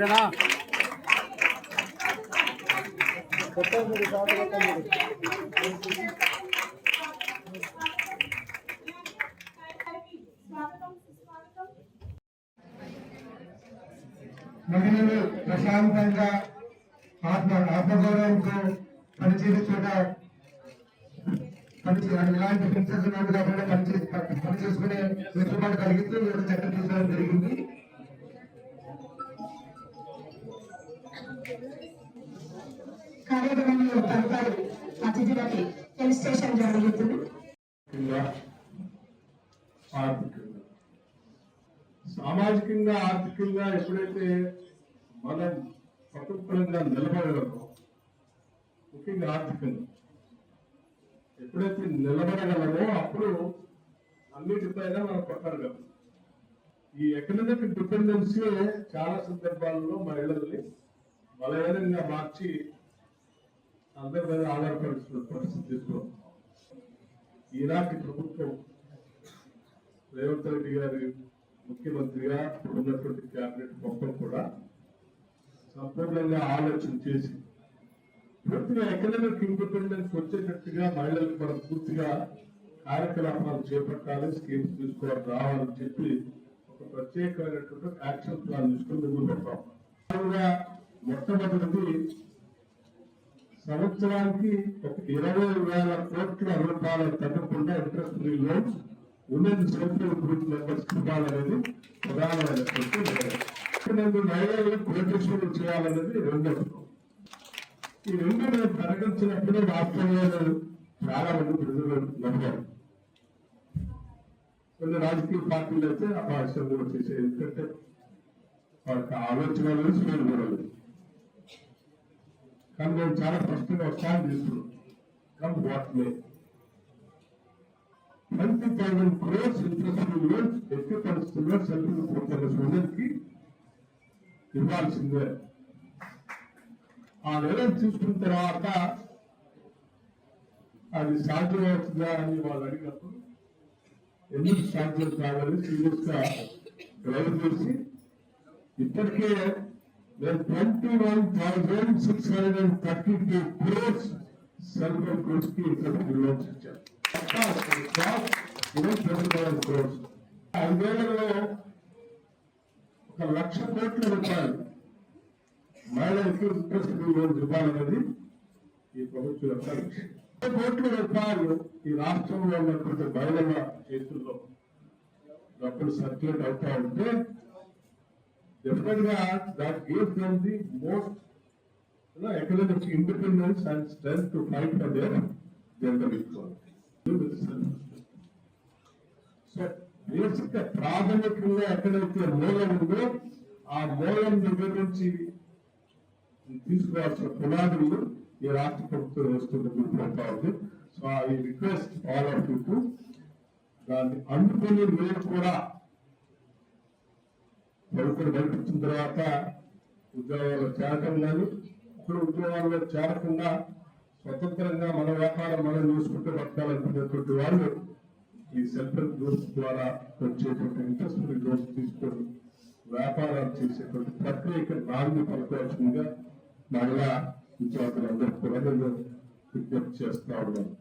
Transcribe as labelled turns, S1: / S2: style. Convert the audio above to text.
S1: ఓకేనా
S2: మహిళలు ప్రశాంతంగా ఆత్మ ఆత్మగౌరవంతో పనిచేసే చోట పని చే- ఎలాంటి హింసకు నోటు పనిచేసి పని చేసుకునే వెసులుబాటు కలిగిస్తూ చట్టం తీసుకోవడం జరిగింది.
S3: కార్యక్రమంలో తదుపరి అతిథులకి స్టేషన్ జరుగుతుంది
S4: ఆర్థికంగా సామాజికంగా ఆర్థికంగా ఎప్పుడైతే మనం స్వతంత్రంగా నిలబడగలమో ముఖ్యంగా ఆర్థికంగా ఎప్పుడైతే నిలబడగలమో అప్పుడు అన్నిటిపైన మనం పట్టగలం. ఈ ఎకనామిక్ డిపెండెన్సీ చాలా సందర్భాల్లో మహిళల్ని బలహీనంగా మార్చి అందరి మీద ఆధారపడుతున్న పరిస్థితి ఈనాటి ప్రభుత్వం రేవంత్ రెడ్డి గారి ముఖ్యమంత్రిగా ఉన్నటువంటి క్యాబినెట్ మొత్తం కూడా సంపూర్ణంగా ఆలోచన చేసి పూర్తిగా ఎకనామిక్ ఇండిపెండెన్స్ వచ్చేటట్టుగా మహిళలకు మనం పూర్తిగా కార్యకలాపాలు చేపట్టాలి స్కీమ్స్ తీసుకోవాలి రావాలని చెప్పి ఒక ప్రత్యేకమైనటువంటి యాక్షన్ ప్లాన్ తీసుకుని ముందు పెడతాం మొట్టమొదటిది సంవత్సరానికి ఇరవై వేల కోట్ల రూపాయలు తగ్గకుండా interest free loans women self group members ఇవ్వాలనేది ప్రధానమైనటువంటి నిర్ణయం. మహిళలు ప్రొటెక్షన్ చేయాలనేది రెండోది ఈ రెండు నేను ప్రకటించినప్పుడు రాష్ట్రంలో చాలా మంది ప్రజలు నమ్మారు. కొన్ని రాజకీయ పార్టీలు అయితే ఆ భాషను కూడా చేసే ఎందుకంటే వాళ్ళకి ఆలోచన లేదు స్పీడ్ కూడా లేదు. కానీ మేము చాలా కష్టంగా స్టాండ్ చేస్తున్నాం. కానీ what twenty thousand crores interest loans ఎక్కువ పరిస్థితుల్లో సెల్ఫ్ ప్రొఫెసర్స్ అందరికి ఇవ్వాల్సిందే. ఆ నిర్ణయం చూసుకున్న తర్వాత అది సాధ్యం అవుతుందా అని వాళ్ళు అడిగినప్పుడు ఎందుకు సాధ్యం కాదని సీరియస్గా డ్రైవ్ చేసి ఇప్పటికే twenty one thousand six hundred and thirty two crores self గ్రూప్స్కి loans crores ఐదేళ్ళలో ఒక లక్ష కోట్ల రూపాయలు మహిళలకు ఇంట్రెస్ట్ లోన్స్ ఇవ్వాలన్నది ఈ ప్రభుత్వం యొక్క లక్ష్యం. కోట్ల రూపాయలు ఈ రాష్ట్రంలో ఉన్నటువంటి మహిళల చేతుల్లో డబ్బులు సర్క్యులేట్ అవుతా ఉంటే డెఫినెట్గా that gives them the most economic independence and strength to fight for their gender equality so basic ప్రాథమికంగా ఎక్కడైతే మూలం ఉందో ఆ మూలం దగ్గర నుంచి తీసుకోవాల్సిన పునాదులు ఈ రాష్ట్ర ప్రభుత్వం వేస్తుంది గుర్తుపడతా ఉంది so I request all of you to దాన్ని అందుకుని మీరు కూడా ప్రభుత్వం కల్పించిన తర్వాత ఉద్యోగాలు చేరటం కానీ ఇప్పుడు ఉద్యోగాల్లో చేరకుండా స్వతంత్రంగా మన వ్యాపారం మనం చూసుకుంటే బతకాలనుకునేటువంటి వాళ్ళు ఈ సెల్ఫ్ హెల్ప్ గ్రూప్స్ ద్వారా వచ్చేటువంటి ఇంట్రెస్ట్ గ్రూప్స్ తీసుకొని వ్యాపారాలు చేసేటువంటి ప్రక్రియకి నాలుగు పలకవలసిందిగా మహిళా విద్యార్థులందరూ కూడా విజ్ఞప్తి చేస్తా ఉన్నాను